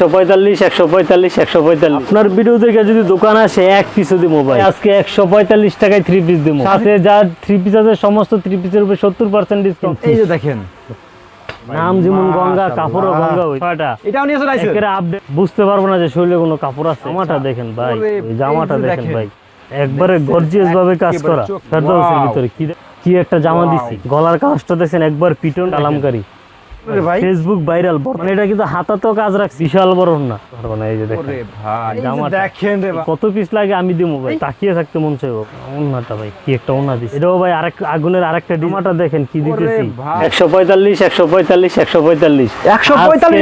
একশো পঁয়তাল্লিশ একশো পঁয়তাল্লিশ একশো পঁয়তাল্লিশ। আপনার ভিডিও থেকে যদি দোকান আসে এক পিসও দিব ভাই। আজকে একশো পঁয়তাল্লিশ টাকায় থ্রি পিস দিব। সাথে যা থ্রি পিস আছে সমস্ত থ্রি পিসের উপর সত্তর পার্সেন্ট ডিসকাউন্ট এই যে দেখেন। নাম যেমন গঙ্গা কাপড়ও গঙ্গা ওই ছয়টা। এটাও নিয়ে চলে আসছে আপডেট বুঝতে পারব না যে শরীরে কোনো কাপড় আছে। জামাটা দেখেন ভাই জামাটা দেখেন। ভাই। একবারে গর্জিয়াস ভাবে কাজ করা। ফেরদৌসের ভিতরে কি কি একটা জামা. দিছি। গলার কাজটা দেখেন একবার পিটন আলামকারী। ভাই। ফেসবুক ভাইরাল মানে এটা কিন্তু হাতাতেও কাজ রাখছি। বিশাল বড় না। এই যে দেখেন। কত পিস লাগে আমি দিব ভাই। তাকিয়ে থাকতে মন ভাই কি একটা ওন্না দিছি। এটাও ভাই আরেক আগুনের আরেকটা ডিমাটা দেখেন কি দিতেছি। একশো পঁয়তাল্লিশ একশো পঁয়তাল্লিশ একশো পঁয়তাল্লিশ।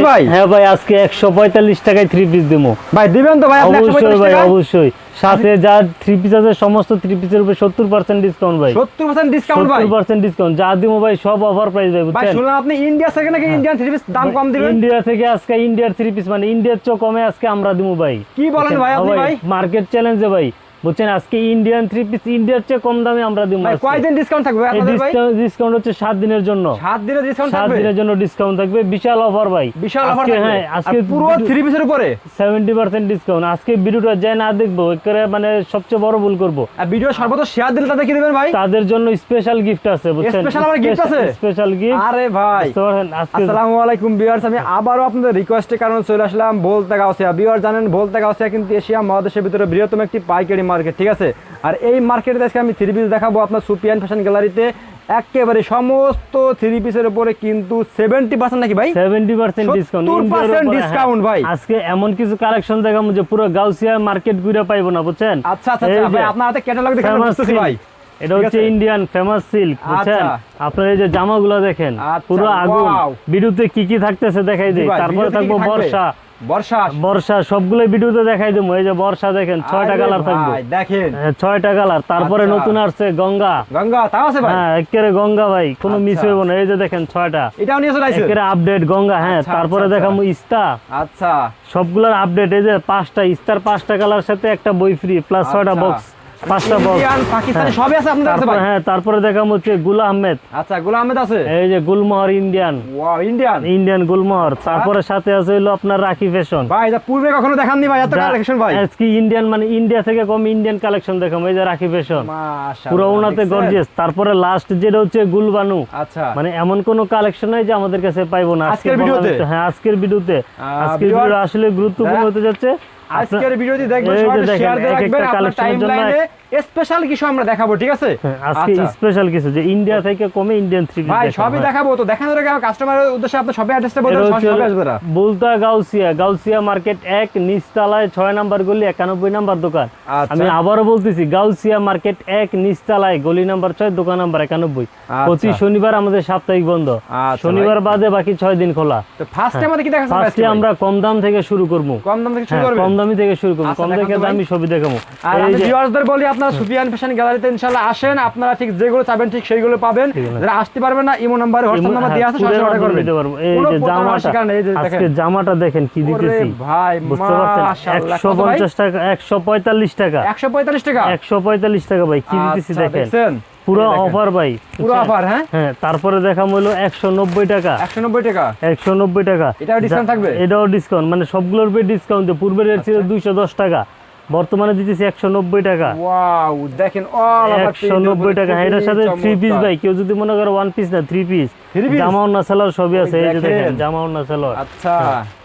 ভাই? হ্যাঁ ভাই আজকে একশো পঁয়তাল্লিশ টাকায় থ্রি পিস দেবো ভাই দিবেন তো ভাই আপনি অবশ্যই ভাই অবশ্যই। সাথে যা থ্রি পিস আছে সমস্ত থ্রি পিসের উপর সত্তর পার্সেন্ট ডিসকাউন্ট ভাই। 70% ডিসকাউন্ট ভাই? সত্তর পার্সেন্ট ডিসকাউন্ট যা দিব ভাই সব অফার প্রাইস ভাই বুঝছেন? শুনলাম আপনি ইন্ডিয়া থেকে নাকি ইন্ডিয়ান থ্রি পিস দাম কম দিবেন? ইন্ডিয়া থেকে আজকে ইন্ডিয়ার থ্রি পিস মানে ইন্ডিয়ার চেয়ে কমে আজকে আমরা দিব ভাই। কি বলেন ভাই আপনি ভাই মার্কেট চ্যালেঞ্জে ভাই। বুঝছেন আজকে ইন্ডিয়ান থ্রি পিস ইন্ডিয়ার চেয়ে কম দামে আমরা দিব কয়দিন ডিসকাউন্ট থাকবে আপনাদের ভাই? ডিসকাউন্ট হচ্ছে সাত দিনের জন্য। সাত দিনের ডিসকাউন্ট থাকবে? দিনের জন্য ডিসকাউন্ট থাকবে। বিশাল অফার ভাই। বিশাল অফার হ্যাঁ আজকে পুরো থ্রি পিসের উপরে? সেভেন্টি পার্সেন্ট ডিসকাউন্ট আজকে ভিডিওটা যে না দেখব একেবারে মানে সবচেয়ে বড় ভুল করব। আর ভিডিও সর্বত শেয়ার দিলে তাদের কি দিবেন ভাই? তাদের জন্য স্পেশাল গিফট আছে বুঝছেন? Special আবার gift আছে? স্পেশাল গিফট আরে ভাই। আজকে আসসালামু আলাইকুম ভিউয়ার্স আমি আবারও আপনাদের রিকোয়েস্টের কারণে চলে আসলাম বলতে গাউসিয়া। ভিউয়ার জানেন বলতে গাউসিয়া কিন্তু এশিয়া মহাদেশের ভিতরে বৃহত্তম একটি পাইকারি মার্কেট ঠিক আছে? আর এই মার্কেটে আজকে আমি থ্রি পিস দেখাবো আপনার সুপিয়ান ফ্যাশন গ্যালারিতে একেবারে সমস্ত থ্রি পিসের উপরে কিন্তু সেভেন্টি পার্সেন্ট নাকি ভাই? সেভেন্টি পার্সেন্ট ডিসকাউন্ট 70% ভাই। আজকে এমন কিছু কালেকশন দেখাবো যে পুরো গাউসিয়া মার্কেট ঘুরে পাইবো না বুঝছেন? আচ্ছা আচ্ছা আচ্ছা, আপনার হাতে ক্যাটালগ দেখে। ভাই। এটা হচ্ছে ইন্ডিয়ান ফেমাস সিল্ক বুঝছেন। আপনার এই যে জামাগুলো দেখেন আচ্ছা, পুরো আগুন। বিরুদ্ধে কি কি থাকতেছে দেখাই দিই। তারপরে থাকব? বর্ষা। বর্ষা? বর্ষা সবগুলো ভিডিওতে দেখাই দেবো। এই যে বর্ষা দেখেন ছয়টা কালার থাকবে। দেখেন। হ্যাঁ, ছয়টা কালার। তারপরে আচ্ছা। নতুন আসছে গঙ্গা। গঙ্গা তাও আছে ভাই? হ্যাঁ একেবারে গঙ্গা ভাই কোনো মিস আচ্ছা। হইব না। এই যে দেখেন ছয়টা। এটাও নিয়ে চলে আসছে একেবারে আপডেট গঙ্গা হ্যাঁ আচ্ছা, তারপরে দেখাম ইস্তা। আচ্ছা। সবগুলোর আপডেট এই যে পাঁচটা ইস্তার পাঁচটা কালার সাথে একটা বই ফ্রি প্লাস ছয়টা। বক্স পাঁচটা বক্স পাকিস্তানি সবই আছে আপনাদের কাছে ভাই? হ্যাঁ তারপরে দেখাবো হচ্ছে গুল আহমেদ। আচ্ছা গুলাম আহমেদ আছে? এই যে Gulmohar Indian. Wow Indian Indian Gulmohar. তারপরে সাথে আছে হলো আপনার রাখি ফ্যাশন ভাই এটা পূর্বে কখনো দেখাননি ভাই এত কালেকশন ভাই। আজকে ইন্ডিয়ান মানে ইন্ডিয়া থেকে কম ইন্ডিয়ান কালেকশন দেখাবো এই যে রাখি ফ্যাশন মাশাআল্লাহ পুরো ওনাতে গর্জিয়াস তারপরে লাস্ট যেটা হচ্ছে গুলবানু। আচ্ছা। মানে এমন কোন কালেকশন নাই যে আমাদের কাছে পাইবো না। আজকের ভিডিওতে? হ্যাঁ আজকের ভিডিওতে। আজকের ভিডিও আসলে গুরুত্বপূর্ণ হতে যাচ্ছে। আজকের ভিডিওটি দেখবেন এই যে সবাই দেখেন, শেয়ার দিয়ে এক একটা রাখবেন। আপনার collection এর জন্য টাইমলাইনে স্পেশাল কিছু আমরা দেখাবো ঠিক আছে? হ্যাঁ, আজকে আচ্ছা। স্পেশাল কিছু যে ইন্ডিয়া থেকে কমে ইন্ডিয়ান থ্রি ভাই সবই দেখাবো তো দেখানোর আগে কাস্টমারের উদ্দেশ্যে আপনার সবাই অ্যাড্রেসটা বলতে সবাই আসবে বুলতা গাউসিয়া গাউসিয়া মার্কেট এক নিচতলায় ছয় নাম্বার গলি একানব্বই নাম্বার দোকান। আচ্ছা। আমি আবারও বলতেছি গাউসিয়া মার্কেট এক নিচতলায় গলি নাম্বার ছয় দোকান নাম্বার একানব্বই। প্রতি শনিবার আমাদের সাপ্তাহিক বন্ধ। আচ্ছা শনিবার বাদে বাকি ছয় দিন খোলা। তো ফার্স্টে আমাদের কি দেখাচ্ছেন ফার্স্টে আমরা কম দাম থেকে শুরু করব। কম দাম থেকে শুরু হ্যাঁ, করবেন? কম দামি থেকে শুরু করব। আচ্ছা, কম থেকে দামি সবই দেখাবো। আর আমি যে ভিউয়ার্সদের বলি আপনারা সুফিয়ান ফ্যাশন গ্যালারিতে ইনশাআল্লাহ আসেন আপনারা ঠিক যেগুলো চাবেন ঠিক সেইগুলো পাবেন। যারা আসতে পারবেন না ইমো নাম্বার হোয়াটসঅ্যাপ নাম্বার হ্যাঁ, দেওয়া আছে সরাসরি অর্ডার করবেন। এই যে জামাটা আজকে জামাটা দেখেন কি দিতেছি ভাই মাশাআল্লাহ একশো কত ভাই? পঞ্চাশ টাকা একশো পঁয়তাল্লিশ টাকা। 145 টাকা? একশো পঁয়তাল্লিশ টাকা ভাই কি দিতেছি আচ্ছা, দেখেন পুরো অফার ভাই পুরো অফার হ্যাঁ? হ্যাঁ তারপরে দেখা হলো একশো নব্বই টাকা। 190 টাকা? একশো নব্বই টাকা। এটাও যা- থাকবে? এটাও ডিসকাউন্ট মানে সবগুলোর উপরে ডিসকাউন্ট পূর্বের রেট আচ্ছা। ছিল দুইশো দশ টাকা। বর্তমানে দিতেছি একশো নব্বই টাকা। দেখেন একশো নব্বই টাকা। হ্যাঁ, এটার সাথে থ্রি পিস ভাই কেউ যদি মনে করো ওয়ান পিস না থ্রি পিস? জামা অন্য সেলার সবই আছে এই যে দেখেন। দেখেন জামা অন্য সেলার আচ্ছা।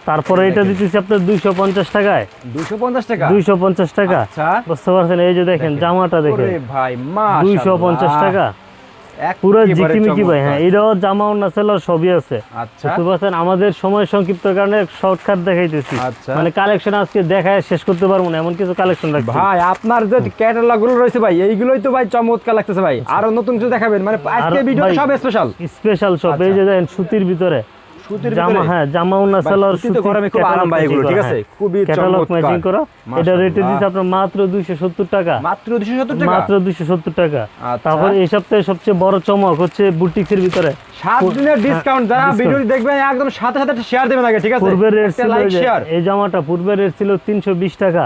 তারপরে এটা দিতেছি আপনার দুইশো পঞ্চাশ টাকায়। 250 টাকা? দুইশো পঞ্চাশ টাকা। আচ্ছা। বুঝতে পারছেন? এই যে দেখেন জামাটা দেখেন। দুইশো পঞ্চাশ টাকা। পুরো জিকিমিকি ভাই হ্যাঁ এটাও জামা অন্য সেলার সবই আছে। আচ্ছা। বুঝতে আমাদের সময় সংক্ষিপ্ত কারণে শর্টকাট দেখাইতেছি। আচ্ছা। মানে কালেকশন আজকে দেখায় শেষ করতে পারব না এমন কিছু কালেকশন রাখছি। ভাই আপনার যে ক্যাটালগগুলো রয়েছে ভাই এইগুলোই তো ভাই চমৎকার লাগতেছে ভাই। আরও নতুন কিছু দেখাবেন? মানে আজকে ভিডিও সব স্পেশাল স্পেশাল সব এই যে দেখেন সুতির ভিতরে। সুতির জামা হ্যাঁ জামা উন্না ভাই, সুতি গরমে খুব আরাম এগুলো, ঠিক আছে? খুবই ক্যাটালগ ম্যাচিং করা। এটা মাশাআল্লাহ। দিচ্ছে আপনার মাত্র দুইশো সত্তর টাকা। মাত্র 270 টাকা? মাত্র দুইশো সত্তর টাকা। আচ্ছা। তারপর এই সপ্তাহে সবচেয়ে বড় চমক হচ্ছে বুটিক্সের ভিতরে। সাত দিনের ডিসকাউন্ট যারা discount। দেখবেন একদম সাথে সাথে শেয়ার দেবেন আগে ঠিক আছে? পূর্বের রেট ছিল এই জামাটা পূর্বের রেট ছিল তিনশো বিশ টাকা।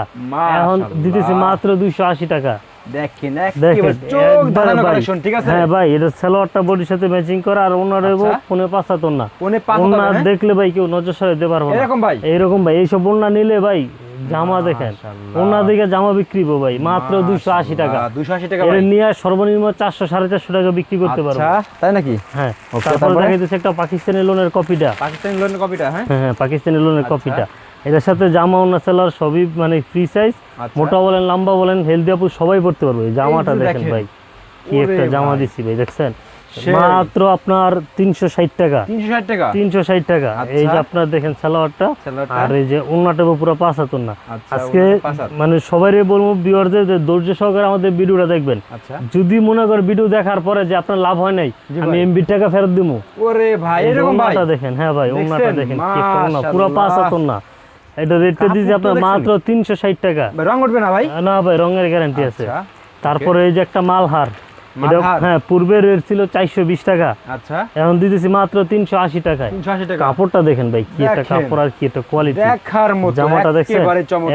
এখন দিতেছি মাত্র দুইশো আশি টাকা। দেখেন দেখেন চোখ একবারে কালেকশন ঠিক আছে? হ্যাঁ ভাই এটা সালোয়ারটা বডির সাথে ম্যাচিং করা আর ওনার আচ্ছা। ফোনে পাঁচাতন না। কোনে পাঁচ ওনা? দেখলে ভাই কেউ নজর সরাইতে পারব না। এরকম ভাই? এইরকম ভাই এইসব ওনা নিলে ভাই জামা দেখেন বিক্রি ভাই মাত্র দুইশো আশি টাকা। দুশো আশি টাকা নিয়ে সর্বনিম্ন চারশো সাড়ে চারশো টাকা বিক্রি করতে পারব। আচ্ছা তাই নাকি? হ্যাঁ তারপরে একটা পাকিস্তানি লোনের কপিটা পাকিস্তানি লোনের কপিটা হ্যাঁ? হ্যাঁ হ্যাঁ পাকিস্তানি লোনের আচ্ছা। কপিটা এটার সাথে জামা ওনা সেলার সবই মানে ফ্রি সাইজ আচ্ছা। মোটা বলেন লম্বা বলেন হেলদি আপু সবাই পড়তে পারবে এই জামাটা দেখেন। ভাই কি একটা জামা। দিছি ভাই দেখছেন মাত্র আপনার তিনশো ষাট টাকা তিনশো ষাট টাকা টাকা আচ্ছা। এই যে আপনার দেখেন সালোয়ারটা? আর এই যে ওনাটা পুরো পাঁচ হাতুন না আচ্ছা, আজকে। মানে সবারই বলব বিওরদের যে ধৈর্য সহকারে আমাদের ভিডিওটা দেখবেন যদি মনে করেন ভিডিও দেখার পরে যে আপনার লাভ হয় নাই আমি। এমবি টাকা ফেরত দিবো ওরে ভাই এরকম ভাই দেখেন হ্যাঁ ভাই ওনাটা? দেখেন পুরো পাঁচ। হাতুন না এটা রেটটা দিয়েছি কাপড়টা আপনার মাত্র তিনশো ষাট টাকা। ভাই, রং উঠবে না ভাই? না ভাই রঙের গ্যারান্টি আছে। আচ্ছা তারপরে এই যে একটা মালহার। হ্যাঁ পূর্বের রেট ছিল চারশো বিশ টাকা। আচ্ছা। এখন দিতেছি মাত্র তিনশো আশি টাকায়। টাকা। কাপড়টা দেখেন ভাই কি একটা কাপড় আর কি একটা কোয়ালিটি জামাটা দেখছেন?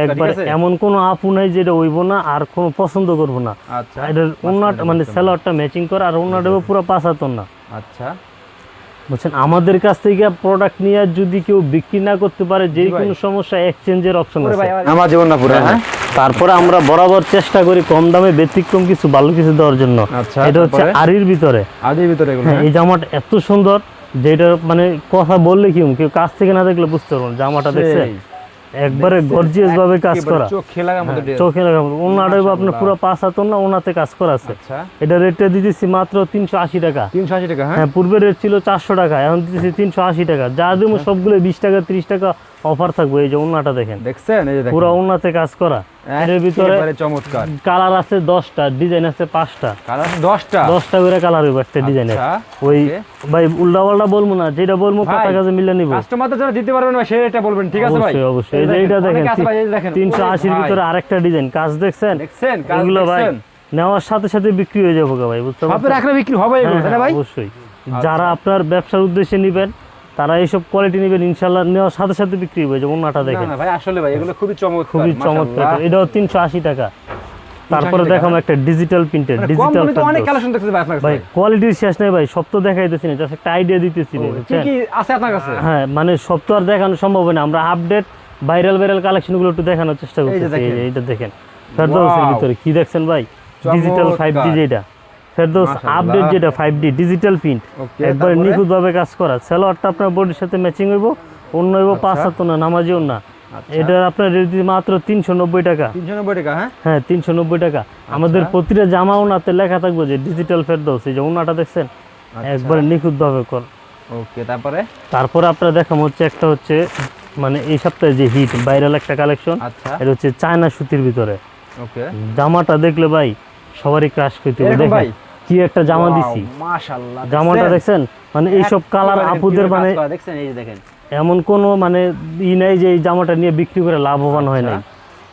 একেবারে এমন কোনো আপু নাই যেটা হইব না আর কোনো পছন্দ করব না। আচ্ছা। এটার ওনাটা মানে স্যালোয়ারটা ম্যাচিং করে আর ওনাটা পুরো পাঁচাতন না। আচ্ছা। বুঝছেন আমাদের কাছ থেকে প্রোডাক্ট নিয়ে যদি কেউ বিক্রি না করতে পারে যে কোনো সমস্যা এক্সচেঞ্জের অপশন আছে আমার জীবন না পুরো হ্যাঁ তারপরে আমরা বরাবর চেষ্টা করি কম দামে ব্যতিক্রম কিছু ভালো কিছু দেওয়ার জন্য আচ্ছা, এটা হচ্ছে? আরির ভিতরে আরির ভিতরে এগুলো হ্যাঁ হ্যাঁ? এই জামাটা এত সুন্দর যেটা মানে কথা বললে কি কেউ কাছ থেকে না দেখলে বুঝতে পারব না। জামাটা দেখছে। একবারে গর্জিয়াস ভাবে কাজ করা। চোখে লাগার মতো হ্যাঁ, চোখে লাগা ওনাটা আপনার পুরো পাঁচ হাতন না ওনাতে কাজ করা আছে। আচ্ছা। এটা রেটটা দিতেছি মাত্র তিনশো আশি টাকা। তিনশো আশি টাকা হ্যাঁ? পূর্বে পূর্বের রেট ছিল চারশো টাকা এখন দিতেছি তিনশো আশি টাকা। যা দেবো আচ্ছা। সবগুলো বিশ টাকা ত্রিশ টাকা অফার থাকবে এই যে ওনাটা দেখেন। দেখছেন? এই যে পুরো ওনাতে কাজ করা। এর ভিতরে চমৎকার। কালার আছে দশটা ডিজাইন আছে পাঁচটা। কালার আছে দশটা? দশটা করে কালার হইব একটা ডিজাইনের। আচ্ছা, ওই ভাই উল্টা পাল্টা বলব না যেটা বলব কথা কাজে মিলে নিব। কাস্টমারদের জন্য দিতে পারবেন ভাই সেটা বলবেন ঠিক আছে ভাই? অবশ্যই অবশ্যই। এই যে এইটা দেখেন, দেখেন অনেক আছে ভাই, এই যে দেখেন। তিনশো আশির ভিতরে আরেকটা ডিজাইন। কাজ দেখছেন? দেখছেন কাজ এগুলো ভাই দেখছেন? নেওয়ার সাথে সাথে বিক্রি হয়ে যাবে ভাই বুঝতে পারছেন? রাখলে বিক্রি হবে এগুলো ভাই? অবশ্যই। যারা আপনার ব্যবসার উদ্দেশ্যে নেবেন তারা এইসব কোয়ালিটি নেবেন ইনশাল্লাহ নেওয়ার সাথে সাথে বিক্রি হয়ে যাবে ওনাটা না, দেখেন। না ভাই আসলে ভাই এগুলো খুবই চমৎকার খুবই চমৎকার। এটাও তিনশো আশি টাকা। তারপরে দেখাম একটা ডিজিটাল প্রিন্টের ডিজিটাল অনেক কালেকশন দেখতেছি ভাই আপনার কাছে। ভাই কোয়ালিটির শেষ নেই ভাই সব তো দেখাইতেছি না জাস্ট একটা আইডিয়া দিতেছি কি কি আছে আপনার কাছে? হ্যাঁ মানে সব তো আর দেখানো সম্ভব না। আমরা আপডেট ভাইরাল ভাইরাল কালেকশনগুলো একটু দেখানোর চেষ্টা করতেছি। এইটা দেখেন। ফেরদৌসের ভিতরে। কি দেখছেন ভাই? ডিজিটাল ফাইভ ডি চমৎকার। যেটা। ফেরদৌস আপডেট যেটা ফাইভ ডি ডিজিটাল প্রিন্ট একবারে তারপরে? নিখুঁত ভাবে কাজ করা। সালোয়ারটা আপনার বডির সাথে ম্যাচিং হইব অন্য হইব পাঁচ আচ্ছা। হাত না নামাজিও না। আচ্ছা। এটা আপনার মাত্র তিনশো নব্বই টাকা। হ্যাঁ? হ্যাঁ তিনশো নব্বই টাকা। আচ্ছা। আমাদের প্রতিটা জামা ওনাতে লেখা থাকবে যে ডিজিটাল ফেরদৌস। এই যে ওনাটা দেখছেন। একবারে নিখুঁত ভাবে কর। ওকে তারপরে? তারপরে আপনারা দেখাম হচ্ছে একটা হচ্ছে মানে এই সপ্তাহে যে হিট ভাইরাল একটা কালেকশন এটা হচ্ছে চায়না সুতির ভিতরে। ওকে জামাটা দেখলে ভাই সবারই ক্রাশ করতে হবে দেখেন ভাই? কি একটা জামা দিছি। মাশাআল্লাহ। জামাটা দেখছেন? মানে এইসব কালার আপুদের মানে দেখছেন? এই যে দেখেন। এমন কোনো মানে ই নাই যে এই জামাটা নিয়ে বিক্রি করে লাভবান হয় নাই।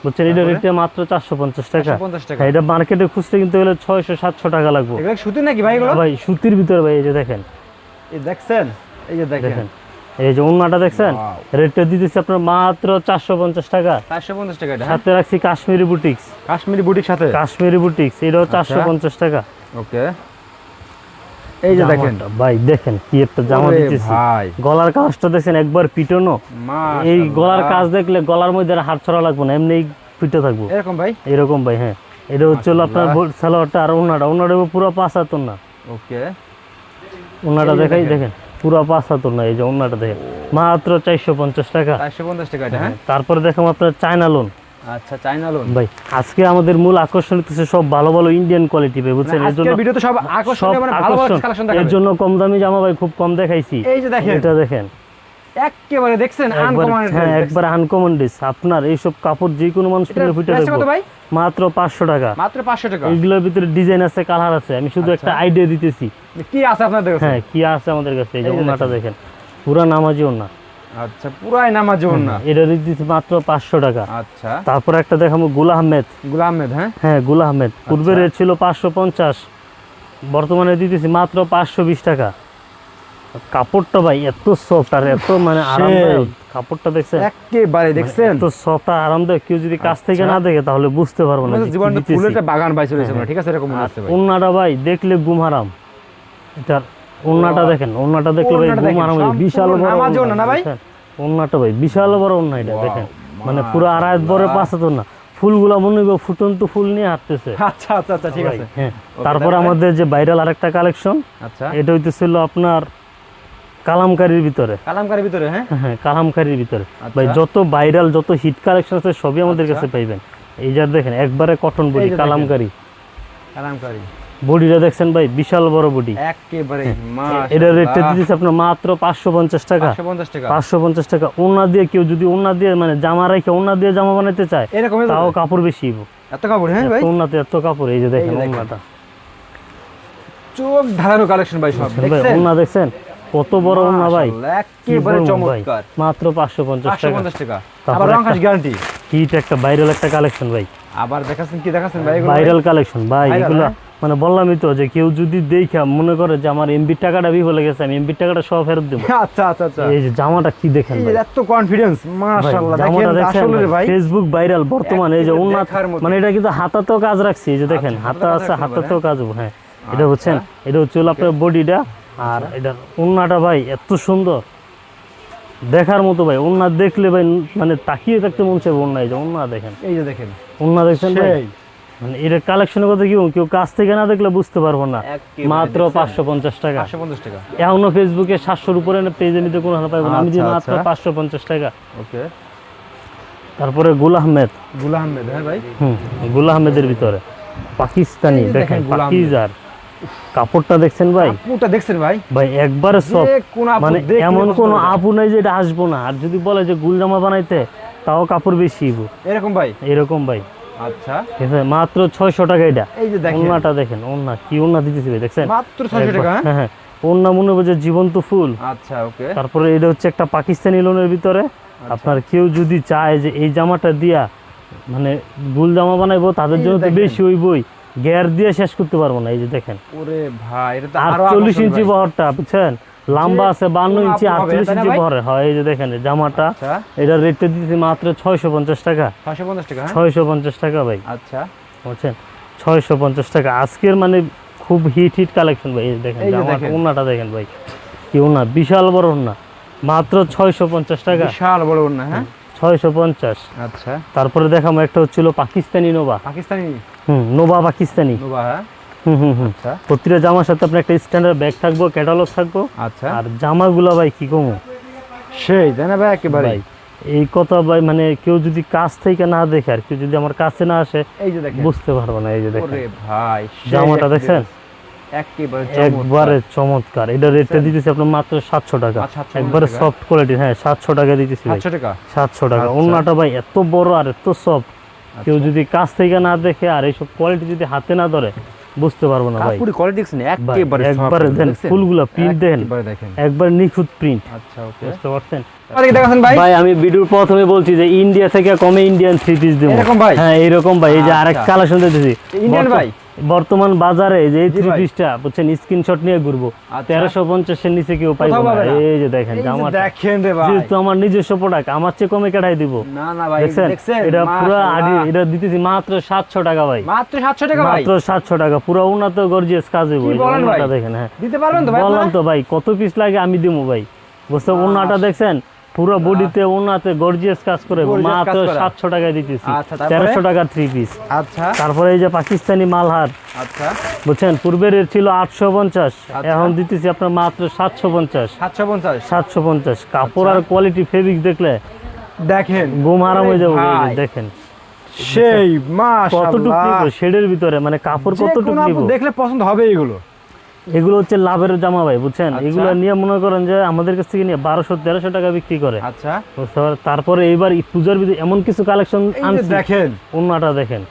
বুঝছেন? এটা? রেটে মাত্র চারশো পঞ্চাশ টাকা। 450 টাকা। হ্যাঁ, এটা মার্কেটে খুঁজতে কিন্তু গেলে ছয়শো সাতশো টাকা লাগবে। সুতি নাকি ভাই এগুলো? ভাই সুতির ভিতরে ভাই এই যে দেখেন। এই দেখছেন? এই যে দেখেন। এই যে ওন্নাটা দেখছেন? রেটটা দিতেছি আপনার মাত্র চারশো পঞ্চাশ টাকা। চারশো পঞ্চাশ টাকা হ্যাঁ? সাথে রাখছি কাশ্মীরি বুটিক্স। কাশ্মীরি বুটিক সাথে? কাশ্মীরি বুটিক্স এটাও চারশো পঞ্চাশ টাকা। ওকে। এই যে দেখেন। ভাই দেখেন কি একটা জামা দিতেছি। গলার কাজটা একবার পিটনো। এই গলার কাজ দেখলে গলার মধ্যে হাত ছড়া লাগবে না এমনি পিটে থাকব। এরকম ভাই? এরকম ভাই হ্যাঁ। এটা হচ্ছে আপনার সালোয়ারটা আর ওনাটা। ওনাটা পুরো পাঁচ হাতর না ওকে। ওনাটা দেখাই দেখেন। পুরো পাঁচ হাতর না এই যে অন্যটা দেখেন মাত্র চারশো পঞ্চাশ টাকা। চারশো পঞ্চাশ টাকা হ্যাঁ? তারপরে দেখাম আপনার চায়না লোন আচ্ছা চাইনা লোন ভাই আজকে আমাদের মূল আকর্ষণ হচ্ছে সব ভালো ভালো ইন্ডিয়ান কোয়ালিটি পাই বুঝছেন? এর জন্য ভিডিওতে সব সব মানে ভালো ভালো আকর্ষণ। কালেকশন এর জন্য কম দামি জামা ভাই খুব কম দেখাইছি। এই যে দেখেন। এটা দেখেন। একেবারে দেখছেন আনকমন হ্যাঁ একবার আনকমন ডিস আপনার এইসব কাপড় যে কোনো মানুষ কিনে ফুটে ভাই? মাত্র পাঁচশো টাকা। মাত্র পাঁচশো টাকা। এইগুলোর ভিতরে ডিজাইন আছে কালার আছে। আমি শুধু একটা আচ্ছা। আইডিয়া দিতেছি কি আছে আপনাদের কাছে? হ্যাঁ কি আছে আমাদের কাছে? এই যে ওনাটা দেখেন। পুরা নামাজি ওনা। আচ্ছা পুরাই নামাজ না এটা দিতেছি মাত্র পাঁচশো টাকা। আচ্ছা। তারপর একটা দেখাবো গুল আহমেদ। গুলাম আহমেদ হ্যাঁ? হ্যাঁ গুল আহমেদ। পূর্বে আচ্ছা। রেট ছিল পাঁচশো পঞ্চাশ। বর্তমানে দিতেছি মাত্র পাঁচশো বিশ টাকা। কাপড়টা ভাই এত সফট আর এত মানে আরামদায়ক। কাপড়টা দেখছেন? একেবারে দেখছেন? এত সফট আর আরামদায়ক। কেউ যদি কাছ থেকে না দেখে তাহলে বুঝতে পারব না দিতেছি। ফুলের একটা বাগান পাই চলেছে হ্যাঁ, ঠিক আছে এরকম মনে হচ্ছে ভাই। ওন্নাটা ভাই দেখলে ঘুম হারাম। এটার ওন্নাটা দেখেন ওন্নাটা দেখলে ভাই হারাম। হয়ে বিশাল বড় নামাজি না ভাই? ওন্নাটা ভাই বিশাল বড় ওন্না এটা দেখেন? মানে পুরো আড়াই বড় পাঁচ হাত ওন্না। ফুলগুলা মনে হবে ফুটন্ত ফুল নিয়ে হাঁটতেছে। আচ্ছা আচ্ছা আচ্ছা ঠিক আছে। হ্যাঁ। তারপরে আমাদের যে ভাইরাল আরেকটা কালেকশন আচ্ছা। এটা হইতেছিল আপনার কালামকারির ভিতরে। কালামকারের ভিতরে হ্যাঁ? হ্যাঁ কালামকারির ভিতরে। আচ্ছা। ভাই যত ভাইরাল যত হিট কালেকশন আছে সবই আমাদের কাছে পাইবেন। এই যার দেখেন একবারে কটন বডি। কালামকারি। কালামকারি। বডিটা দেখছেন ভাই বিশাল বড় বডি। একেবারে এটা রেটটা দিতেছে আপনার মাত্র পাঁচশো পঞ্চাশ টাকা। পাঁচশো পঞ্চাশ টাকা। ওনা দিয়ে কেউ যদি ওনা দিয়ে মানে জামা রেখে ওনা দিয়ে জামা বানাইতে চায় এরকম তাও কাপড় বেশি এত কাপড় হ্যাঁ ভাই? ওনাতে এত কাপড় এই যে দেখেন। ওনাটা চোখ ধারানো কালেকশন ভাই সব দেখছেন ওনা দেখছেন? কত বড় ওনা ভাই? একেবারে চমৎকার। মাত্র পাঁচশো পঞ্চাশ পাঁচশো টাকা। পঞ্চাশ টাকা। আবার রং গ্যারান্টি হিট একটা ভাইরাল একটা কালেকশন ভাই। আবার দেখাচ্ছেন কি দেখাচ্ছেন ভাই এগুলো ভাইরাল কালেকশন ভাই এগুলো হ্যাঁ? মানে বললামই তো যে কেউ যদি দেখা মনে করে যে আমার এমবি টাকাটা বিফলে গেছে আমি এমবি টাকাটা সব ফেরত দেবো। আচ্ছা আচ্ছা আচ্ছা। এই যে জামাটা কি দেখেন এত কনফিডেন্স মাশাআল্লাহ দেখেন আসলে ভাই ফেসবুক ভাইরাল বর্তমানে এই যে উন্নত মানে এটা কিন্তু হাতাতেও কাজ রাখছি এই যে দেখেন আচ্ছা, হাতা আছে হাতাতেও কাজ হ্যাঁ। এটা বুঝছেন? এটা হচ্ছে আপনার বডিটা আর এটার উন্নাটা ভাই এত সুন্দর। দেখার মতো ভাই উন্না দেখলে ভাই মানে তাকিয়ে থাকতে মন চাইবে উন্না এই যে উন্না দেখেন। এই যে দেখেন। উন্না দেখছেন ভাই? মানে এটা কালেকশনের কথা কি কেউ কাছ থেকে না দেখলে বুঝতে পারব না। মাত্র? পাঁচশো পঞ্চাশ টাকা। টাকা। এখনও ফেসবুকে সাতশোর উপরে পেজে নিতে কোনো হাতে পাইবো না। আমি যে আচ্ছা, মাত্র আচ্ছা। পাঁচশো পঞ্চাশ টাকা। ওকে। তারপরে গুল আহমেদ। গুল আহমেদ হ্যাঁ ভাই? হুম গুল আহমেদের ভিতরে। পাকিস্তানি দেখেন। পাকিজার। কাপড়টা দেখছেন ভাই? আপুটা দেখছেন ভাই? ভাই একবারে সব মানে এমন কোন আপু নাই যে এটা আসব না। আর যদি বলে যে গুল জামা বানাইতে তাও কাপড় বেশি। এরকম ভাই? এরকম ভাই। আচ্ছা। ঠিক আছে মাত্র ছয়শো টাকা এটা। এই যে দেখেন। ওন্নাটা দেখেন ওন্না কি ওন্না দিতেছি ভাই দেখছেন? মাত্র ছয়শো টাকা হ্যাঁ? হ্যাঁ হ্যাঁ। ওন্না মনে হবে যে জীবন্ত ফুল। আচ্ছা ওকে। তারপরে এটা হচ্ছে একটা পাকিস্তানি লোনের ভিতরে। আচ্ছা। আপনার কেউ যদি চায় যে এই জামাটা দিয়া মানে গুল জামা বানাইবো তাদের জন্য তো। বেশি হইবই। গের দিয়ে শেষ করতে পারব না এই যে দেখেন। ওরে ভাই এটা তো আর আরও চল্লিশ আকর্ষণ ইঞ্চি ভাই। বহরটা বুঝছেন? লম্বা আছে বান্ন কোন ইঞ্চি আপু হবে, আটচল্লিশ তাই না ইঞ্চি ভাই? বহরে। হয় এই যে দেখেন জামাটা। আচ্ছা। এটার রেটটা দিতেছি মাত্র ছয়শো পঞ্চাশ টাকা। ছয়শো পঞ্চাশ টাকা হ্যাঁ? ছয়শো পঞ্চাশ টাকা ভাই। আচ্ছা। বুঝছেন? ছয়শো পঞ্চাশ টাকা। আজকের মানে খুব হিট হিট কালেকশন ভাই এই দেখেন যে জামাটা দেখেন। ভাই। কি ওনা বিশাল বড় ওনা মাত্র ছয়শো পঞ্চাশ টাকা। বিশাল বড় ওড়না হ্যাঁ? ছয়শো পঞ্চাশ। আচ্ছা। তারপরে দেখাম একটা হচ্ছিল পাকিস্তানি নোবা পাকিস্তানি? হুম নোবা পাকিস্তানি। নোভা হ্যাঁ? হুম হুম হুম। আচ্ছা। প্রতিটা জামার সাথে আপনার একটা স্ট্যান্ডার্ড ব্যাগ থাকব ক্যাটালগ থাকব। আচ্ছা। আর জামাগুলা ভাই কি কমো? সেই তাই না ভাই একেবারে এই কথা ভাই মানে কেউ যদি কাছ থেকে না দেখে আর কেউ যদি আমার কাছে না আসে এই যে দেখেন। বুঝতে পারব না এই যে দেখেন। ভাই জামাটা দেখছেন একেবারে একবারে চমৎকার। এটা রেটটা দিতেছি আপনার মাত্র সাতশো টাকা। আচ্ছা, 700 একবারে সফট কোয়ালিটি হ্যাঁ সাতশো টাকা দিতেছি সাতশো টাকা? সাতশো টাকা। আচ্ছা। অন্যটা ভাই এত বড় আর এত সফট কেউ যদি কাছ থেকে না দেখে আর এইসব কোয়ালিটি যদি হাতে না ধরে বুঝতে পারব না ভাই। কোয়ালিটি একবারে দেন? ফুলগুলা প্রিন্ট দেখেন। একেবারে নিখুঁত প্রিন্ট আচ্ছা ওকে। বুঝতে পারছেন? ভাই? আমি ভিডিওর প্রথমে বলছি যে ইন্ডিয়া থেকে কমে ইন্ডিয়ান থ্রি পিস দেবো। এরকম ভাই? হ্যাঁ এইরকম ভাই। এই যে আরেক আচ্ছা। কালেকশন দিতেছি ইন্ডিয়ান ভাই? বর্তমান বাজারে যে থ্রি পিসটা বুঝছেন স্ক্রিনশট নিয়ে ঘুরবো। আচ্ছা। তেরোশো পঞ্চাশের নিচে কেউ পাইবো? এই যে দেখেন জামাটা দেখেন যেহেতু আমার নিজস্ব প্রোডাক্ট আমার চেয়ে কমে কেটাই দিব। দেখছেন? এটা পুরো মাশাআল্লাহ। এটা দিতেছি মাত্র সাতশো টাকা ভাই। মাত্র 700 টাকা মাত্র সাতশো টাকা পুরো উন্নত গর্জিয়াস কাজ হইব। দেখেন হ্যাঁ। বললাম তো ভাই কত পিস লাগে আমি দিমু ভাই। বুঝতে উন্নাটা দেখছেন? পুরো বডিতে উন্নাতে গর্জিয়াস কাজ করে মাত্র করা। সাতশো টাকায় দিতেছি। আচ্ছা? তেরোশো টাকা থ্রি পিস আচ্ছা। তারপরে এই যে পাকিস্তানি মালহার। আচ্ছা। বুঝছেন? পূর্বের ছিল আটশো পঞ্চাশ। আচ্ছা। এখন দিতেছি আপনার মাত্র সাতশো পঞ্চাশ। 750 সাতশো পঞ্চাশ। কাপড়। আর কোয়ালিটি ফেব্রিক দেখলে দেখেন। ঘুম আরাম হয়ে যাবে দেখেন। সেই কতটুকু মাশাআল্লাহ। নিব? শেডের ভিতরে মানে কাপড় কতটুকু দেখলে পছন্দ হবে এগুলো। এগুলো হচ্ছে লাভের জামা ভাই বুঝছেন? আচ্ছা। এগুলো নিয়ে মনে করেন যে আমাদের কাছ থেকে নিয়ে বারোশো তেরোশো টাকা বিক্রি করে। আচ্ছা। তারপরে এইবার এই পূজার ভিতরে এমন কিছু কালেকশন দেখেন। অন্যটা দেখেন।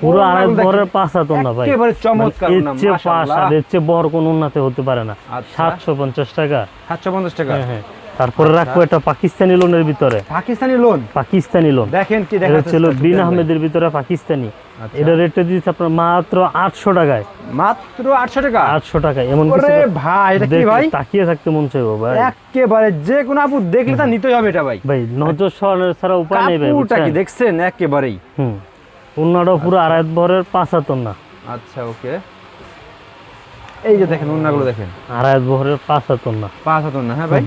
পুরো আড়াই। পাশা তো না ভাই। একেবারে মানে চমৎকার এর এর চেয়ে বড় কোন উন্নাতে হতে পারে না। আচ্ছা। সাতশো পঞ্চাশ টাকা। 750 টাকা। হ্যাঁ হ্যাঁ। তারপরে রাখব এটা পাকিস্তানি লোনের ভিতরে। পাকিস্তানি লোন? পাকিস্তানি লোন। দেখেন কি দেখাচ্ছে ছিল বিন আহমেদের ভিতরে পাকিস্তানি। আচ্ছা। এটা রেটটা দিয়েছে আপনার মাত্র আটশো টাকায়। মাত্র আটশো টাকা? আটশো টাকা এমন কিছু ভাই এটা কি ভাই? তাকিয়ে থাকতে মন চাইব ভাই। একেবারে যে কোনো আপু দেখলে তা নিতেই হবে এটা ভাই। ভাই নজর সরানোর ছাড়া উপায় নেই ভাই কাপড়টা কি দেখছেন একেবারেই? হুম। অন্যটা পুরো আড়াই ভরের পাঁচ হাতর না। আচ্ছা ওকে। এই যে দেখেন অন্যগুলো দেখেন। আড়াই ভরের পাঁচ হাতর না। পাঁচ হাত না হ্যাঁ ভাই?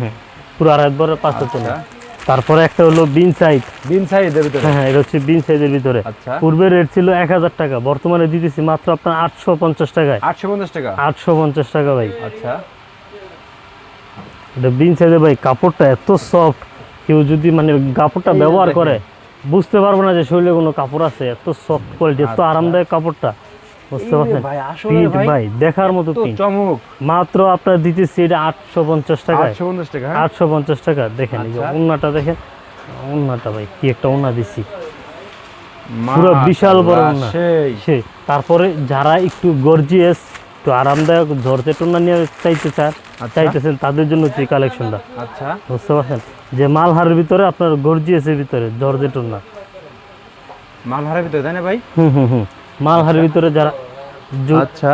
পুরো আড়াই হাতর আচ্ছা। তারপরে একটা হলো বিন বিন সাইজের ভিতরে? হ্যাঁ হ্যাঁ এটা হচ্ছে বিন সাইজের ভিতরে। আচ্ছা। পূর্বে রেট ছিল এক হাজার টাকা বর্তমানে দিতেছি মাত্র আপনার আটশো পঞ্চাশ টাকায়। আটশো পঞ্চাশ টাকা? আটশো পঞ্চাশ টাকা ভাই। আচ্ছা। এটা বিন সাইজে ভাই কাপড়টা এত সফট কেউ যদি মানে কাপড়টা ব্যবহার করে বুঝতে পারব না যে শরীরে কোনো কাপড় আছে এত সফট কোয়ালিটি এত আচ্ছা। আরামদায়ক কাপড়টা। বুঝতে পারছেন ভাই, প্রিন্ট ভাই, ভাই দেখার মতো চমক। মাত্র আপনার দিতেছি এটা আটশো পঞ্চাশ টাকা হ্যাঁ? আটশো পঞ্চাশ টাকা। দেখেন এই যে আচ্ছা। উন্নাটা দেখেন। উন্নাটা ভাই কি একটা উন্না দিছি। পুরো বিশাল বড় সেই। তারপরে যারা একটু গর্জিয়াস একটু আরামদায়ক ঝরতে টোনা নিয়ে চাইতে চান আচ্ছা। চাইতেছেন তাদের জন্য হচ্ছে কালেকশনটা আচ্ছা। বুঝতে পারছেন? যে মালহারের ভিতরে আপনার গর্জিয়াসের ভিতরে জর্জে টুনা মালহারের ভিতরে তাই না ভাই? হুম হুম হুম। মালহারের ভিতরে যারা আচ্ছা।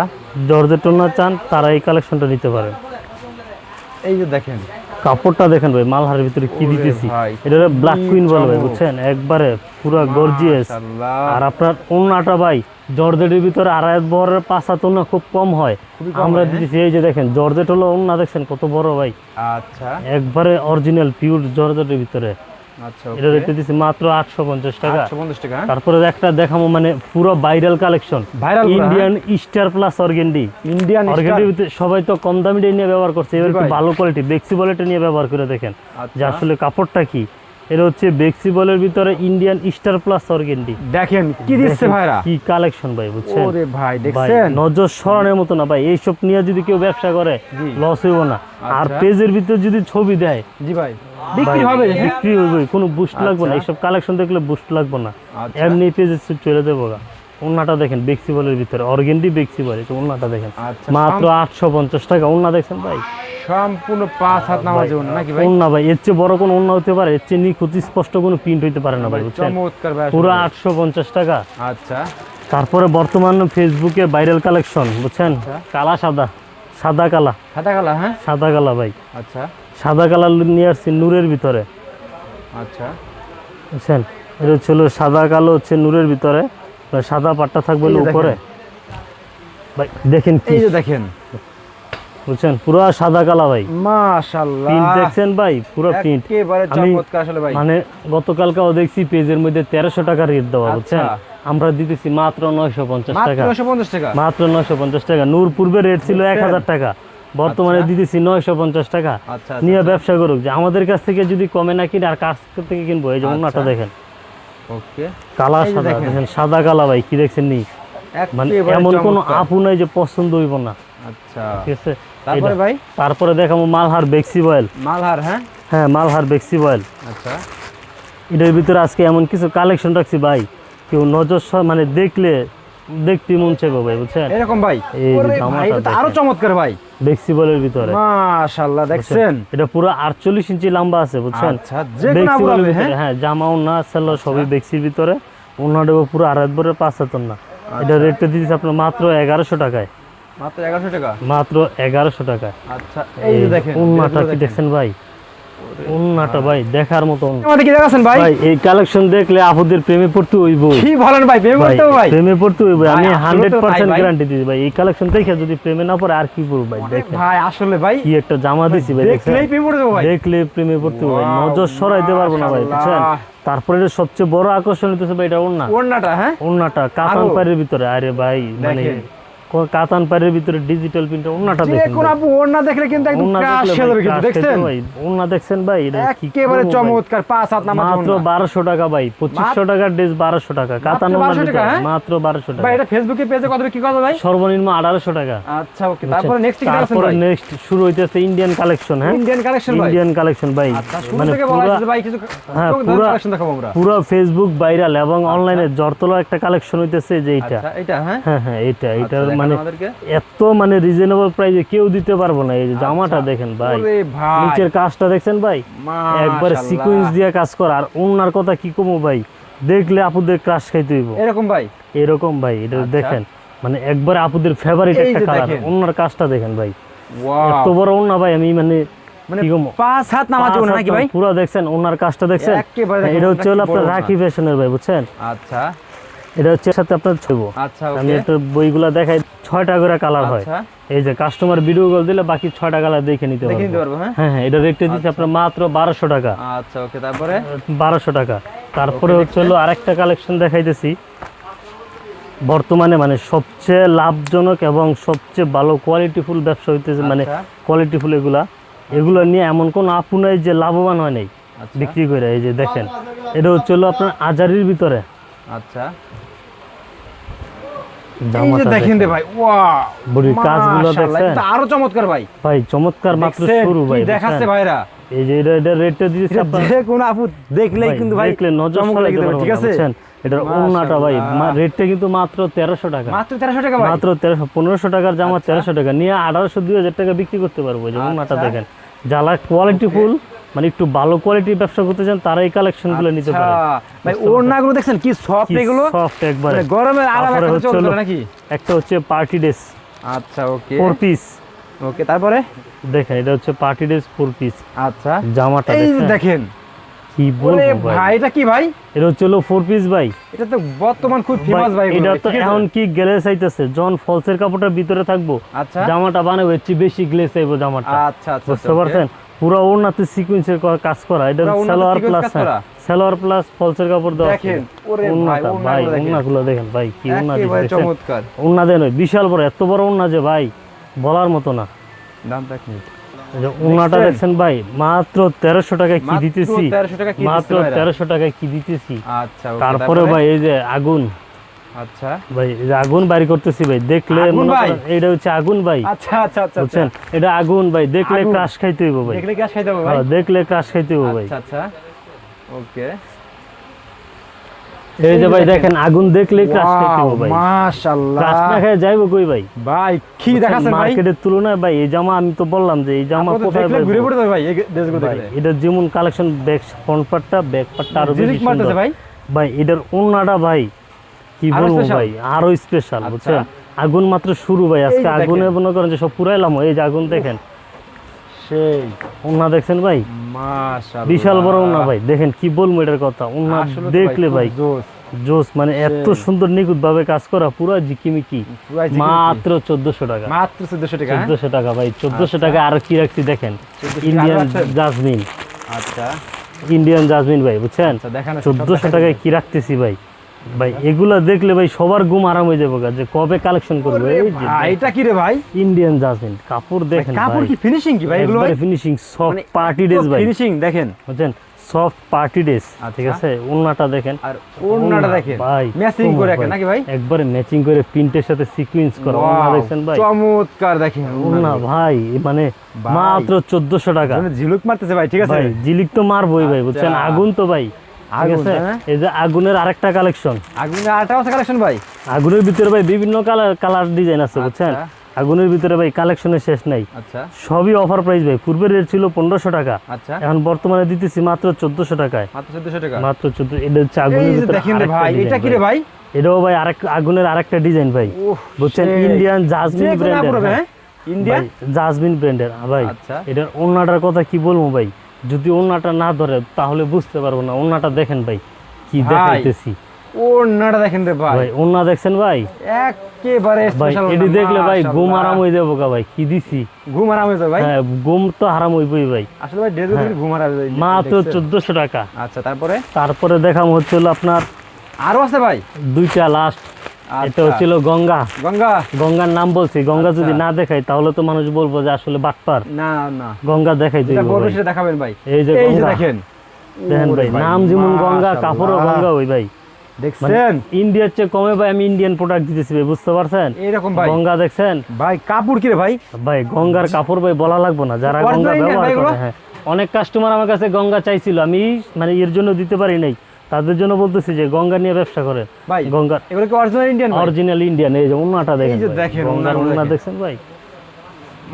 জর্জে টুনা চান তারা এই কালেকশনটা নিতে পারেন। এই যে দেখেন। কাপড়টা দেখেন ভাই মালহারের ভিতরে কি দিতেছি। এটা ব্ল্যাক কুইন বলে ভাই বুঝছেন? একবারে পুরো গর্জিয়াস। আর আপনার ওন্নাটা ভাই জর্জেটের ভিতরে আড়াই বরের পাঁচা তোনা খুব কম হয়। আমরা হ্যাঁ? দিতেছি এই যে দেখেন জর্জেট হলো ওন্না দেখছেন কত বড় ভাই। আচ্ছা। একবারে অরিজিনাল পিওর জর্জেটের ভিতরে। আচ্ছা এটা রেটে দিচ্ছি মাত্র আটশো পঞ্চাশ টাকা? তারপরে একটা দেখাবো মানে পুরো viral collection. Indian star plus organdie Indian সবাই তো কম দামি নিয়ে ব্যবহার করছে এবার একটু ভালো কোয়ালিটি নিয়ে ব্যবহার করে দেখেন। যে আচ্ছা আসলে কাপড়টা কি। এটা হচ্ছে বেক্সি বলের ভিতরে ইন্ডিয়ান স্টার প্লাস অর্গেন্ডি দেখেন কি দিচ্ছে ভাইরা? কি কালেকশন ভাই বুঝছেন? ওরে ভাই দেখছেন? নজর সরানোর মতো না ভাই এইসব নিয়ে যদি কেউ ব্যবসা করে লস হইব না। আর আচ্ছা। পেজের ভিতরে যদি ছবি দেয় জি ভাই। বিক্রি হবে? বিক্রি হবে কোনো বুস্ট লাগবে না। এই এইসব কালেকশন দেখলে বুস্ট লাগবে না। আচ্ছা। এমনি পেজে চলে দেবো ওনাটা দেখেন বেক্সি বলের ভিতরে। অর্গেন্ডি বেক্সি বলে তো ওনাটা দেখেন। আচ্ছা, মাত্র আটশো পঞ্চাশ টাকা ওনা দেখছেন ভাই। সম্পূর্ণ পাঁচ হাত নামাজ নাকি ভাই? এর চেয়ে বড় কোনো ওনা হতে পারে? এর চেয়ে নিখুঁত স্পষ্ট কোনো প্রিন্ট হইতে পারে না ভাই বুঝছেন? পুরো আটশো পঞ্চাশ টাকা। আচ্ছা। তারপরে বর্তমান ফেসবুকে ভাইরাল কালেকশন বুঝছেন? আচ্ছা। কালা সাদা। সাদা কালা। খাতা কালা হ্যাঁ? সাদা কালা ভাই। আচ্ছা। সাদা কালার নিয়ে আসছি নূরের ভিতরে। আচ্ছা। বুঝছেন? এটা ছিল সাদা কালো হচ্ছে নূরের ভিতরে। সাদা পাট্টা থাকবে উপরে ভাই দেখেন এই যে দেখেন। বুঝছেন? পুরো সাদা কালা ভাই। মাশাআল্লাহ। প্রিন্ট দেখছেন ভাই? পুরো প্রিন্ট একেবারে আমি- চমৎকার আসলে ভাই। মানে গতকালকাও দেখছি পেজের মধ্যে টাকা রেট দেওয়া বুঝছেন? আচ্ছা। আমরা দিতেছি মাত্র নয়শো পঞ্চাশ মাত্র টাকা। 950 টাকা? মাত্র নয়শো পঞ্চাশ টাকা। নূর পূর্বে রেট ছিল এক হাজার টাকা। বর্তমানে আচ্ছা। দিতেছি নয়শো পঞ্চাশ টাকা। আচ্ছা নিয়ে ব্যবসা করুক। যে আমাদের কাছ থেকে যদি কমে না কিনে আর কাছ থেকে কিনবো এই যে আচ্ছা। দেখেন। ওকে। কালা সাদা দেখেন। সাদা কালা ভাই কি দেখছেন নি? মানে এমন কোন আপু নাই যে পছন্দ হইব না। আচ্ছা। ঠিক আছে? তারপরে। ভাই? তারপরে দেখাবো মালহার বেক্সি বয়েল। মালহার হ্যাঁ? হ্যাঁ মালহার বেক্সি বয়েল। আচ্ছা। এটার ভিতরে আজকে এমন কিছু কালেকশন রাখছি ভাই। কেউ নজর মানে দেখলে দেখতে মন চাইব ভাই বুঝছেন? এরকম ভাই? এই আরও চমৎকার ভাই। বেক্সি বলের ভিতরে। মাশাআল্লাহ দেখছেন? এটা পুরো আটচল্লিশ ইঞ্চি লম্বা আছে বুঝছেন? আচ্ছা যে কোনো বেক্সি আবু বলের হ্যাঁ? হ্যাঁ জামাও না সেলো সবই বেক্সির ভিতরে। ওনাটাও পুরো আড়াই বরের পাঁচ হাতর না এটা আচ্ছা। রেটটা দিতেছে আপনার মাত্র এগারোশো টাকায়। মাত্র 1100 টাকা? মাত্র এগারোশো টাকায়। আচ্ছা এই যে দেখেন এগুলো কি দেখছেন ভাই? উন্নাটা ভাই দেখার মতো আমাদের কি দেখাছেন ভাই? ভাই এই কালেকশন দেখলে আপুদের প্রেমে পড়তে হইব। কি বলেন ভাই প্রেম ভাই ভাই? প্রেমে পড়তে হইব আমি আসলে হান্ড্রেড তো তাই পার্সেন্ট ভাই। গ্যারান্টি দিই ভাই। এই কালেকশন দেখে যদি প্রেমে না পড়ে আর কি করব ভাই দেখেন। ভাই আসলে ভাই কি একটা জামা দিছি ভাই দেখলেই প্রেম করে ভাই। দেখলে প্রেমে পড়তে হবে নজর সরাইতে পারব না ভাই বুঝছেন? তারপরে সবচেয়ে বড় আকর্ষণ হইতেছে ভাই এটা ওন্না। হ্যাঁ? ওন্নাটা কাতান আরও? পাড়ের ভিতরে। আরে ভাই মানে কাতান পাড়ের ভিতরে ডিজিটাল প্রিন্ট ওন্নাটা দেখেন। কোন আপু ওড়না দেখলে কিন্তু একদম ওন্না ক্রাশ ভাই, কিন্তু দেখছেন? ভাই ওন্না দেখছেন ভাই এটা একেবারে চমৎকার পাঁচ হাত নামাজ মাত্র ওড়না। বারোশো টাকা ভাই পঁচিশশো টাকার ড্রেস বারোশো টাকা কাতান 1200 টাকা, হ্যাঁ? মাত্র ভাই এটা ফেসবুকে পেজে কত কি কথা ভাই? সর্বনিম্ন আঠারোশো টাকা। আচ্ছা ওকে তারপরে নেক্সট কি দেখাচ্ছেন তারপরে নেক্সট শুরু হইতেছে ইন্ডিয়ান কালেকশন হ্যাঁ? ইন্ডিয়ান কালেকশন ভাই। ইন্ডিয়ান কালেকশন ভাই। আচ্ছা মানে পুরা ভাই কিছু হ্যাঁ, পুরা- কালেকশন দেখাবো আমরা। পুরো ফেসবুক ভাইরাল এবং অনলাইনে জরতলা একটা কালেকশন হইতেছে যে এইটা। আচ্ছা এটা হ্যাঁ? হ্যাঁ হ্যাঁ আচ্ছা, এটার দেখান মানে এত মানে রিজনেবল প্রাইসে কেউ দিতে পারব না। এই জামাটা দেখেন ভাই। নিচের কাজটা দেখছেন ভাই? একবার। সিকোয়েন্স দিয়ে কাজ করা। আর ওনার কথা কি কমো ভাই? দেখলে আপুদের ক্রাশ খাইতে হইব। এরকম ভাই? এরকম ভাই এটা আচ্ছা। দেখেন। মানে একবারে আপুদের ফেভারিট একটা কালার ওনার কাজটা দেখেন ভাই। এত বড় ওনা ভাই আমি মানে মানে পাঁচ হাত নামাজ পাঁচ নাকি ভাই? পুরো দেখছেন ওনার কাজটা দেখছেন? এটা হচ্ছে হলো আপনার রাখি ফ্যাশনের ভাই বুঝছেন? আচ্ছা। এটা হচ্ছে সাথে আপনার ছবো। আচ্ছা আমি একটা বইগুলা দেখাই। ছয়টা করে কালার হয়। আচ্ছা। এই যে কাস্টমার ভিডিও কল দিলে বাকি ছয়টা কালার দেখে নিতে দেখে পারব। হ্যাঁ? হ্যাঁ হ্যাঁ এটা রেটটা দিচ্ছে আপনার মাত্র বারোশো টাকা। আচ্ছা ওকে তারপরে? বারোশো টাকা। তারপরে হচ্ছে হলো আরেকটা কালেকশন দেখাইতেছি। বর্তমানে মানে সবচেয়ে লাভজনক এবং সবচেয়ে ভালো কোয়ালিটিফুল ব্যবসা হইতেছে মানে আচ্ছা। কোয়ালিটিফুল এগুলা। এগুলো নিয়ে এমন কোন আপু নাই যে লাভবান হয় নাই। আচ্ছা। বিক্রি করে এই যে দেখেন। এটা হচ্ছে হলো আপনার আজারির ভিতরে। আচ্ছা। এই যে জামাটা দেখেন রে ভাই ওয়াও বডির কাজগুলো দেখছেন? এটা আরও চমৎকার ভাই। ভাই চমৎকার মাত্র শুরু ভাই দেখাচ্ছে ভাইরা? এই যে এটা এটা রেটটা দিয়েছে যে কোনো আপু দেখলেই কিন্তু ভাই দেখলে নজর চমক সরাইতে লেগে যাবে, পারবেন ঠিক আছে? এটার ওন্নাটা ভাই রেটটা কিন্তু মাত্র টাকা। মাত্র তেরোশো টাকা ভাই? মাত্র তেরোশো পনেরোশো টাকার জামা আচ্ছা। তেরোশো টাকা। নিয়ে আঠারোশো দুই হাজার টাকা বিক্রি করতে পারব যে আচ্ছা। দেখেন। কোয়ালিটি ফুল মানে একটু ভালো কোয়ালিটির ব্যবসা করতে চান তারা এই কালেকশনগুলো নিতে আচ্ছা, পারে। ভাই ওড়নাগুলো দেখছেন কি সফট এগুলো? সফট একবারে। মানে গরমে আরাম হচ্ছে নাকি? একটা হচ্ছে পার্টি ড্রেস আচ্ছা ওকে। ফোর পিস ওকে তারপরে? দেখেন এটা হচ্ছে পার্টি ড্রেস ফোর পিস আচ্ছা। জামাটা এই দেখেন। কি বলব ভাই? এটা কি ভাই? এটা হচ্ছে হলো ফোর পিস ভাই। এটা তো বর্তমান খুব ফেমাস ভাই এটা তো এখন কি গ্লেস আইতেছে? জন ফলসের কাপড়টা ভিতরে থাকব। আচ্ছা। জামাটা বানাবো চেয়ে বেশি গ্লেস আইবো জামাটা। আচ্ছা আচ্ছা বুঝতে পারছেন? পুরো ওড়নাতে সিকুয়েন্সের কাজ করা। এটা সালোয়ার প্লাস কাজ সালোয়ার প্লাস ফলসের কাপড় দেওয়া দেখেন, ওরে ভাই, ভাই ওড়নাগুলো দেখেন। দেখেন ভাই কি ওড়না দিতেছেন চমৎকার। ওড়না দেন বিশাল বড় এত বড় ওড়না যে ভাই বলার মতো না। এই ওড়নাটা দেখছেন? ভাই মাত্র তেরোশো টাকায় কি মাত্র দিতেছি? 1300 টাকা কি মাত্র তেরোশো টাকায় কি দিতেছি? আচ্ছা তারপরে? ভাই এই যে আগুন। আচ্ছা। ভাই আগুন বাড়ি করতেছি ভাই দেখলে আগুন ভাই? করেন এইটা হচ্ছে আগুন ভাই। আচ্ছা আচ্ছা আচ্ছা আচ্ছা। বুঝছেন? এটা আগুন ভাই দেখলে ক্রাশ খাইতে হইব ভাই। দেখলে গ্যাস খাইতে হবে ভাই? হ্যাঁ, দেখলে ক্রাশ খাইতে হইব ভাই। আচ্ছা আচ্ছা। ওকে। এই যে ভাই দেখেন। দেখেন আগুন দেখলে ক্রাশ খাইতে হইব ভাই। মাশাআল্লাহ। ক্রাশ না খেয়ে যাইবো কই ভাই? ভাই কি ভাই? মার্কেটের তুলনায় ভাই এই জামা আমি তো বললাম যে এই জামা আপনারা কোথায় দেখলে ঘুরে পড়তে হবে ভাই এই ড্রেসগুলো দেখলে। এটা যেমন কালেকশন ব্যাক ফ্রন্ট পার্টটা ব্যাক পার্টটা আরও বেশি সুন্দর। ভাই? ভাই এটার ওন্নাটা ভাই কি বলব ভাই? আরও স্পেশাল আচ্ছা। বুঝছেন? আগুন মাত্র শুরু ভাই আজকে। আগুনে মনে করেন যে সব পুরাইলাম এই যে আগুন দেখেন। সেই। ওন্না দেখছেন ভাই? মাশাআল্লাহ। বিশাল বড় ওন্না ভাই। দেখেন কি বলব এটার কথা? তো দেখলে ভাই জোস। মানে এত সুন্দর নিখুঁত ভাবে কাজ করা পুরো জিকিমিকি মাত্র চোদ্দশো টাকা। মাত্র 1400 টাকা হ্যাঁ? চোদ্দশো টাকা ভাই চোদ্দশো টাকা আর কি রাখছি দেখেন? ইন্ডিয়ান? জাজমিন আচ্ছা। ইন্ডিয়ান জাজমিন ভাই বুঝছেন? আচ্ছা দেখান চোদ্দশো টাকায় কি রাখতেছি ভাই? ভাই এগুলা দেখলে ভাই সবার ঘুম আরাম হয়ে যাবে যে কবে কালেকশন করবে? এটা কি রে ভাই? ইন্ডিয়ান জাজমিন কাপড় দেখেন কাপড় কি ফিনিশিং কি ভাই এগুলো ভাই? ফিনিশিং সফট পার্টি ড্রেস ভাই। ফিনিশিং দেখেন। বুঝছেন? সফট পার্টি ড্রেস ঠিক আচ্ছা। আছে? ওন্নাটা দেখেন। আর ওড়নাটা দেখেন। ভাই ম্যাচিং করে একেন নাকি ভাই? একবারে ম্যাচিং করে প্রিন্টের সাথে সিকোয়েন্স করা। দেখছেন ভাই? চমৎকার দেখেন। ভাই মানে মাত্র চোদ্দশো টাকা। মানে ঝিলুক মারতেছে ভাই ঠিক আছে? ভাই জিলিক তো মারবই ভাই বুঝছেন? আচ্ছা। আগুন তো ভাই। হ্যাঁ? এই যে আগুনের আরেকটা কালেকশন আগুনে আটা আছে কালেকশন ভাই? আগুনের ভিতরে ভাই বিভিন্ন কালার কালার ডিজাইন আছে বুঝছেন? আচ্ছা। আগুনের ভিতরে ভাই কালেকশনের শেষ নাই। আচ্ছা। সবই অফার প্রাইস ভাই। পূর্বের রেট ছিল পনেরোশো টাকা। আচ্ছা। এখন বর্তমানে দিতেছি মাত্র চোদ্দশো টাকায়। মাত্র 1400 টাকা। মাত্র চোদ্দ এটা হচ্ছে আগুনের ভিতরে দেখেন রে আরেকটা ভাই এটা কি রে ভাই। এটাও ভাই আরেক আগুনের আরেকটা ডিজাইন ভাই। বুঝছেন? ইন্ডিয়ান জাজমিন ব্র্যান্ডের? জাজমিন ব্র্যান্ডের ভাই। এটার কথা কি বলব ভাই? যদি ওন্নাটা না ধরে তাহলে বুঝতে পারব না। ওন্নাটা দেখেন ভাই কি দেখাইতেছি। ওড়নাটা দেখেন রে ভাই। ভাই ওন্না দেখছেন ভাই? একেবারে স্পেশাল দেখলে ভাই ঘুম আরাম হয়ে যাব গা ভাই কি দিছি? ঘুম আরাম হয়ে যাবে ভাই? হ্যাঁ ঘুম তো হইবই ভাই। আসলে ভাই ড্রেস দেখে ঘুম আরাম হয়ে মাত্র টাকা। আচ্ছা তারপরে? তারপরে দেখাম হচ্ছিল আপনার আরও আছে ভাই? দুইটা লাস্ট এটা আচ্ছা। গঙ্গা। গঙ্গা? গঙ্গার নাম বলছি। গঙ্গা যদি। না দেখাই তাহলে তো মানুষ বলব যে আসলে বাটপার। না না। গঙ্গা দেখাই দিব বলব ভাই। সেটা দেখাবেন ভাই? এই যে এই যে গঙ্গা। দেখেন। দেখেন ভাই নাম যেমন গঙ্গা কাপড়ও গঙ্গা ওই ভাই। দেখছেন? ইন্ডিয়ার চেয়ে কমে ভাই আমি ইন্ডিয়ান প্রোডাক্ট দিতেছি ভাই বুঝতে পারছেন? ভাই। গঙ্গা দেখছেন? ভাই কাপড় কি রে ভাই? ভাই গঙ্গার কাপড় ভাই বলা লাগবে না যারা গঙ্গা ব্যবহার করে হ্যাঁ। অনেক কাস্টমার আমার কাছে গঙ্গা চাইছিল আমি মানে এর জন্য দিতে পারি নাই। তাদের জন্য বলতেছি যে গঙ্গা নিয়ে ব্যবসা করেন ভাই গঙ্গার এগুলো কি অরিজিনাল ইন্ডিয়ান অরিজিনাল ইন্ডিয়ান এই যে উন্নাটা দেখেন দেখেন, উন্না দেখছেন ভাই?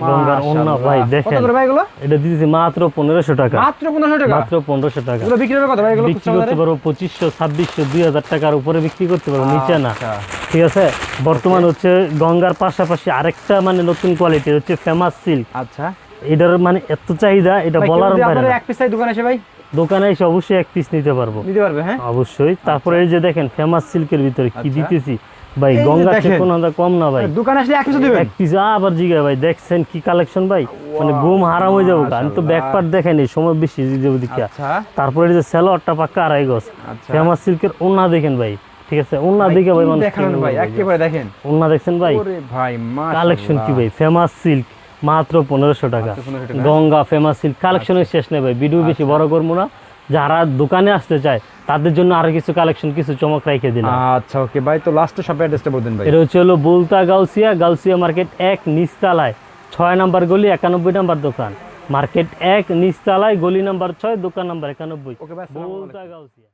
গঙ্গার অন্য ভাই মাশাআল্লাহ। কত করে ভাই এগুলো? এটা দিতেছি মাত্র পনেরোশো টাকা। মাত্র পনেরোশো টাকা? মাত্র পনেরোশো টাকা। এগুলো বিক্রি হবে কত ভাই এগুলো বিক্রি করতে পঁচিশশো ছাব্বিশশো দুই হাজার টাকার উপরে বিক্রি করতে পারব নিচে না। আচ্ছা। ঠিক আছে? বর্তমান হচ্ছে গঙ্গার পাশাপাশি আরেকটা মানে নতুন কোয়ালিটি হচ্ছে ফেমাস সিল্ক আচ্ছা। এটার মানে এত চাহিদা এটা বলার বাইরে এক পিস দোকানে এসে ভাই? দোকানে এসে অবশ্যই এক পিস নিতে পারব। নিতে পারবে হ্যাঁ? অবশ্যই। তারপরে এই যে দেখেন ফেমাস সিল্কের ভিতরে কি আচ্ছা। দিতেছি? ভাই গঙ্গা। থেকে কোনো কম না ভাই। দোকানে আসলে এক পিস দিবেন এক পিস আবার জিগা ভাই দেখছেন কি কালেকশন ভাই? মানে ঘুম হারাম হয়ে যাব। আমি তো মাশাআল্লাহ। ব্যাকপার্ট দেখাইনি সময় বেশি যাব দিকে আচ্ছা। তারপরে এই যে স্যালোয়ারটা পাক্কা আড়াই গজ। আচ্ছা। ফেমাস সিল্কের ওন্না দেখেন ভাই। ঠিক আছে ওন্না দেখে ভাই মানুষ দেখান ভাই। একেবারে দেখেন। ওন্না দেখছেন ভাই? ভাই কালেকশন কি ভাই? ফেমাস সিল্ক মাত্র পনেরোশো টাকা। মাত্র 1500 টাকা। গঙ্গা ফেমাস সিল্ক কালেকশনের শেষ নেই ভাই ভিডিও বেশি বড় করব না। যারা দোকানে আসতে চায় তাদের জন্য আরও কিছু কালেকশন কিছু চমক রেখে দিলাম। আচ্ছা ওকে ভাই তো লাস্টে শপের অ্যাড্রেসটা বলতেন ভাই। এটা হচ্ছে হলো বুলতা গাউসিয়া গাউসিয়া মার্কেট এক নিচতলায়। ছয় নাম্বার গলি একানব্বই নাম্বার দোকান। মার্কেট এক নিচতলায় গলি নাম্বার ছয় দোকান নাম্বার একানব্বই। ওকে বুলতা গাউসিয়া।